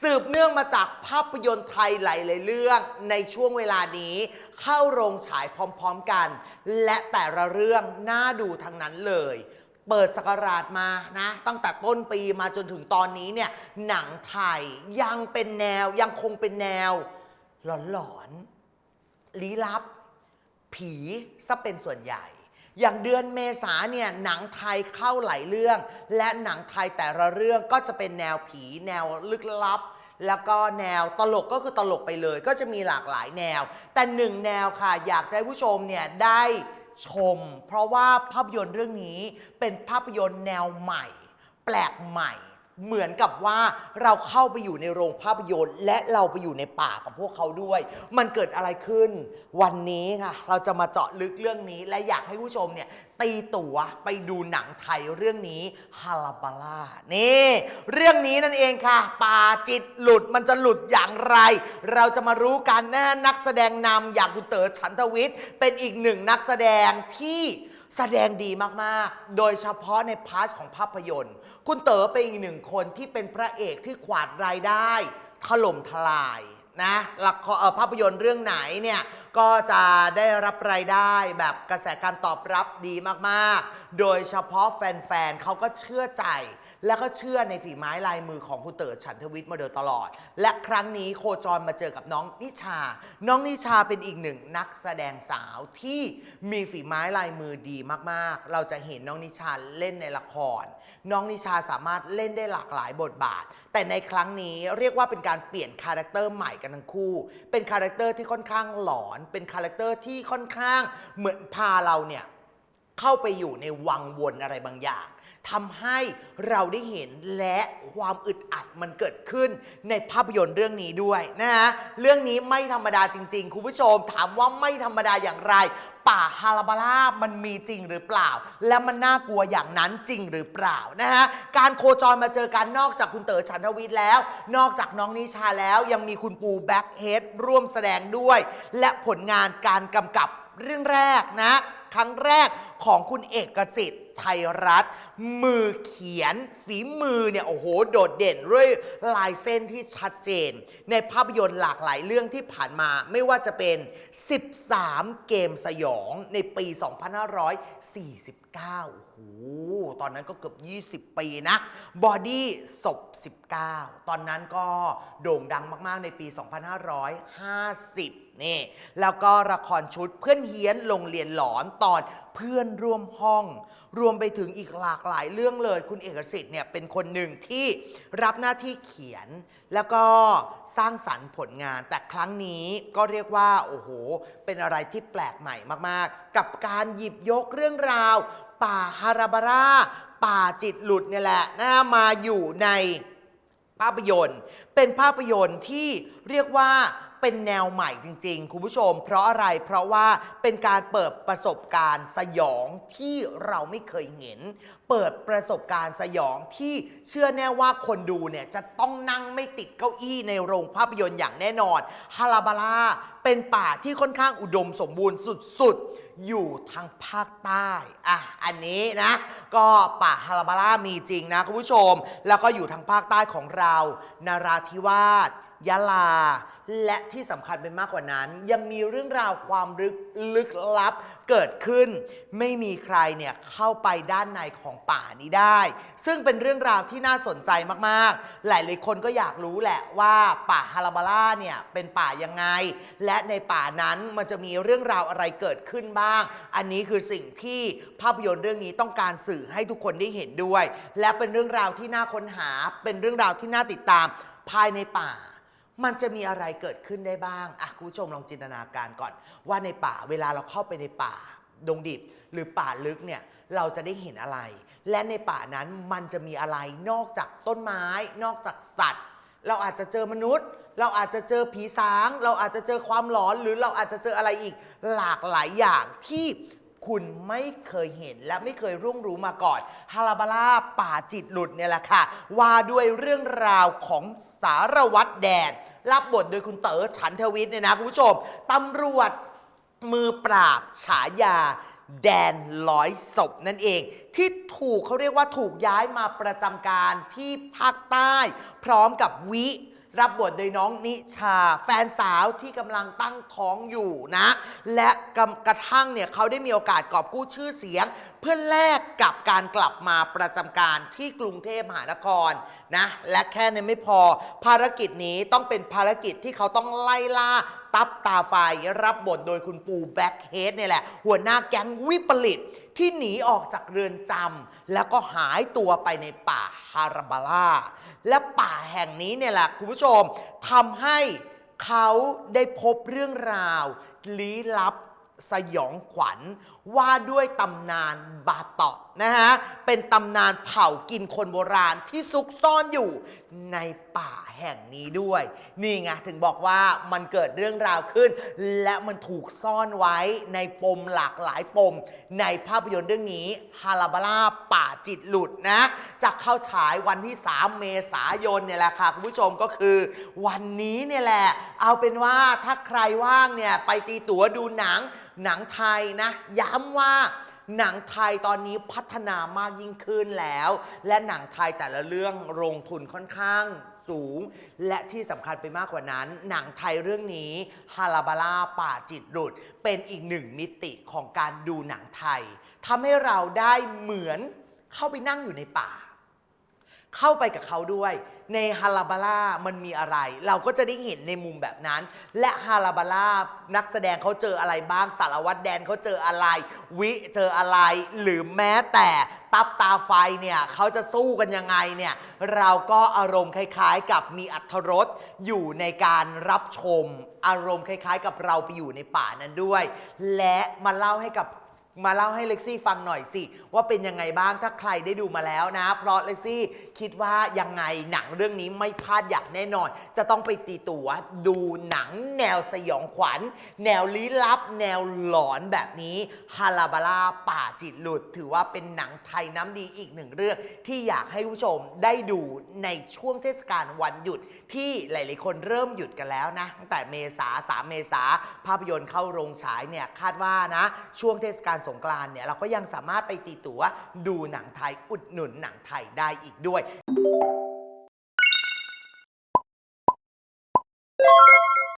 สืบเนื่องมาจากภาพยนตร์ไทยหลายๆเรื่องในช่วงเวลานี้ เข้าโรงฉายพร้อมๆกัน และแต่ละเรื่องน่าดูทั้งนั้นเลย เปิดสกราชมานะ ตั้งแต่ต้นปีมาจนถึงตอนนี้เนี่ยหนังไทยยังเป็นแนวยังคงเป็นแนว หลอนๆลี้ลับ ผีซะเป็นส่วนใหญ่ อย่างเดือนเมษาเนี่ยหนังไทยเข้าหลายเรื่อง และหนังไทยแต่ละเรื่องก็จะเป็นแนวผี แนวลึกลับ แล้วก็แนวตลกก็คือตลกไปเลย ก็จะมีหลากหลายแนว แต่หนึ่งแนวค่ะ อยากจะให้ผู้ชมเนี่ยได้ชม เพราะว่าภาพยนตร์เรื่องนี้เป็นภาพยนตร์แนวใหม่ แปลกใหม่ เหมือนกับว่าเราเข้าไปอยู่ในโรงภาพยนตร์ และเราไปอยู่ในป่ากับพวกเขาด้วย มันเกิดอะไรขึ้น วันนี้ค่ะ เราจะมาเจาะลึกเรื่องนี้ และอยากให้ผู้ชมเนี่ยตีตั๋วไปดูหนังไทยเรื่องนี้ฮาลาบาลานี่เรื่องนี้นั่นเองค่ะป่าจิตหลุดมันจะหลุดอย่างไร เราจะมารู้กันนะนักแสดงนำอย่างคุณเต๋อฉันทวิทย์เป็นอีกหนึ่งนักแสดงที่ แสดงดีมากๆ โดยเฉพาะในพาร์ทของภาพยนตร์ คุณเต๋อเป็นอีกหนึ่งคนที่เป็นพระเอกที่ขวาดรายได้ ถล่มทลายนะละครเอ่อภาพยนตร์เรื่องไหนเนี่ยก็จะได้รับรายได้แบบกระแสการตอบรับดีมากๆ โดยเฉพาะแฟนๆเขาก็เชื่อใจ แล้วก็เชื่อในฝีไม้ลายมือของคุณเต๋อฉันทวิทย์มาโดยตลอด และครั้งนี้โคจรมาเจอกับน้องนิชา น้องนิชาเป็นอีกหนึ่งนักแสดงสาวที่มีฝีไม้ลายมือดีมากๆ เราจะเห็นน้องนิชาเล่นในละคร น้องนิชาสามารถเล่นได้หลากหลายบทบาท แต่ในครั้งนี้เรียกว่าเป็นการเปลี่ยนคาแรคเตอร์ใหม่กันทั้งคู่ เป็นคาแรคเตอร์ที่ค่อนข้างหลอนเป็นคาแรคเตอร์ที่ค่อนข้างเหมือนพาเราเนี่ย เข้าไปอยู่ในวังวนอะไรบางอย่างทำให้เราได้เห็นและความอึดอัดมันเกิดขึ้นในภาพยนตร์เรื่องนี้ด้วยนะฮะเรื่องนี้ไม่ธรรมดาจริง ๆ คุณผู้ชมถามว่าไม่ธรรมดาอย่างไร ป่าฮาราบาร่ามันมีจริงหรือเปล่า และมันน่ากลัวอย่างนั้นจริงหรือเปล่านะฮะการโคจรมาเจอกันนอกจากคุณเต๋อชันทวิทย์แล้ว นอกจากน้องนิชาแล้วยังมีคุณปูแบ็คเฮดร่วมแสดงด้วย และผลงานการกำกับเรื่องแรกนะ ครั้งแรกของคุณเอกสิทธิ์ ไทยรัฐ มือเขียนฝีมือเนี่ยโอ้โหโดดเด่นด้วยลายเส้นที่ชัดเจน ในภาพยนตร์หลากหลายเรื่องที่ผ่านมาไม่ว่าจะเป็น 13 เกมสยองในปี 2549 โอ้โห ตอนนั้นก็เกือบ 20 ปีนะ บอดี้ศพ 19 ตอนนั้นก็โด่งดังมากๆในปี 2550นี่แล้วก็ละครชุดเพื่อนเฮี้ยนโรงเรียนหลอนตอนเพื่อนร่วมห้องรวมไปถึงอีกหลากหลายเรื่องเลย คุณเอกสิทธิ์เนี่ยเป็นคนหนึ่งที่รับหน้าที่เขียน แล้วก็สร้างสรรค์ผลงาน แต่ครั้งนี้ก็เรียกว่าโอ้โห เป็นอะไรที่แปลกใหม่มากๆ กับการหยิบยกเรื่องราว ป่าฮาราบาร่าป่าจิตหลุดเนี่ยแหละนะมาอยู่ในภาพยนตร์ เป็นภาพยนตร์ที่เรียกว่า เป็นแนวใหม่จริง ๆ คุณผู้ชม เพราะอะไรเพราะว่าเป็นการเปิดประสบการณ์สยองที่เราไม่เคยเห็น เปิดประสบการณ์สยองที่เชื่อแน่ว่าคนดูเนี่ยจะต้องนั่งไม่ติดเก้าอี้ในโรงภาพยนตร์อย่างแน่นอนฮาราบาร่า เป็นป่าที่ค่อนข้างอุดมสมบูรณ์สุดๆ อยู่ทางภาคใต้อะอันนี้นะ ก็ป่าฮาราบาร่ามีจริงนะคุณผู้ชม แล้วก็อยู่ทางภาคใต้ของเรานาราธิวาสยะลา และที่สำคัญเป็นมากกว่านั้น ยังมีเรื่องราวความลึกลึกลับเกิดขึ้น ไม่มีใครเนี่ยเข้าไปด้านในของป่านี้ได้ ซึ่งเป็นเรื่องราวที่น่าสนใจมากๆ หลายๆคนก็อยากรู้แหละว่าป่าฮาราบาร่าเนี่ยเป็นป่ายังไง และในป่านั้นมันจะมีเรื่องราวอะไรเกิดขึ้นบ้าง อันนี้คือสิ่งที่ภาพยนตร์เรื่องนี้ต้องการสื่อให้ทุกคนได้เห็นด้วย และเป็นเรื่องราวที่น่าค้นหา เป็นเรื่องราวที่น่าติดตามภายในป่า มันจะมีอะไรเกิดขึ้นได้บ้างอะคุณผู้ชมลองจินตนาการก่อน ว่าในป่าเวลาเราเข้าไปในป่าดงดิบหรือป่าลึกเนี่ยเราจะได้เห็นอะไร และในป่านั้นมันจะมีอะไรนอกจากต้นไม้ นอกจากสัตว์ เราอาจจะเจอมนุษย์ เราอาจจะเจอผีสาง เราอาจจะเจอความหลอน หรือเราอาจจะเจออะไรอีกหลากหลายอย่างที่คุณไม่เคยเห็นและไม่เคยร่วงรู้มาก่อนฮาราบาร่าป่าจิตหลุดเนี่ยแหละค่ะ ว่าด้วยเรื่องราวของสารวัตรแดนรับบทโดยคุณเต๋อฉันทวิทย์เนี่ยนะคุณผู้ชมตำรวจมือปราบฉายา แดนร้อยศพนั่นเอง ที่ถูกเขาเรียกว่าถูกย้ายมาประจำการที่ภาคใต้ พร้อมกับวิรับบทโดยน้องนิชา แฟนสาวที่กำลังตั้งท้องอยู่นะ และกำกระทั่งเนี่ยเขาได้มีโอกาสกอบกู้ชื่อเสียง เพื่อแลกกับการกลับมาประจำการที่กรุงเทพมหานครนะ และแค่นั้นไม่พอภารกิจนี้ต้องเป็นภารกิจที่เขาต้องไล่ล่า ตับตาไฟรับบทโดยคุณปูแบ็คเฮดเนี่ยแหละ หัวหน้าแก๊งวิปริตที่หนีออกจากเรือนจำแล้วก็หายตัวไปในป่าฮาราบาล่าและป่าแห่งนี้เนี่ยแหละคุณผู้ชมทำให้เขาได้พบเรื่องราว ลี้ลับสยองขวัญ ว่าด้วยตำนานบาตาะนะฮะ เป็นตำนานเผ่ากินคนโบราณที่ซุกซ่อนอยู่ในป่าแห่งนี้ด้วย นี่ไงถึงบอกว่ามันเกิดเรื่องราวขึ้น และมันถูกซ่อนไว้ในปมหลากหลายปม ในภาพยนตร์เรื่องนี้ฮาราบาล่าป่าจิตหลุดนะจะเข้าฉายวันที่ 3 เมษายนเนี่ยแหละค่ะคุณผู้ชมก็คือ วันนี้เนี่ยแหละ เอาเป็นว่าถ้าใครว่างเนี่ยไปตีตั๋วดูหนัง หนังไทยนะ ย้ำว่าหนังไทยตอนนี้พัฒนามากยิ่งขึ้นแล้ว และหนังไทยแต่ละเรื่องลงทุนค่อนข้างสูง และที่สำคัญไปมากกว่านั้น หนังไทยเรื่องนี้ฮาราบาล่าป่าจิตรุด เป็นอีกหนึ่งมิติของการดูหนังไทยทำให้เราได้เหมือนเข้าไปนั่งอยู่ในป่า เข้าไปกับเขาด้วย ในฮาราบาล่ามันมีอะไร เราก็จะได้เห็นในมุมแบบนั้น และฮาราบาล่านักแสดงเขาเจออะไรบ้างสารวัตรแดนเขาเจออะไร วิเจออะไร หรือแม้แต่ตับตาไฟเนี่ยเขาจะสู้กันยังไงเนี่ยเราก็อารมณ์คล้ายๆ กับมีอัธรสอยู่ในการรับชม อารมณ์คล้ายๆ กับเราไปอยู่ในป่านั้นด้วย และมาเล่าให้กับ มาเล่าให้เล็กซี่ฟังหน่อยสิ ว่าเป็นยังไงบ้างถ้าใครได้ดูมาแล้วนะ เพราะเล็กซี่คิดว่ายังไงหนังเรื่องนี้ไม่พลาดอย่างแน่นอน จะต้องไปตีตั๋วดูหนังแนวสยองขวัญ แนวลี้ลับ แนวหลอนแบบนี้ฮาราบาลาป่าจิตหลุด ถือว่าเป็นหนังไทยน้ำดีอีกหนึ่งเรื่อง ที่อยากให้ผู้ชมได้ดูในช่วงเทศกาลวันหยุดที่หลายๆคนเริ่มหยุดกันแล้วนะตั้งแต่เมษาสามเมษาภาพยนตร์เข้าโรงฉายเนี่ยคาดว่านะ ช่วงเทศกาลสงกรานต์เนี่ยเราก็ยังสามารถไปตีตั๋วดูหนังไทยอุดหนุนหนังไทยได้อีกด้วย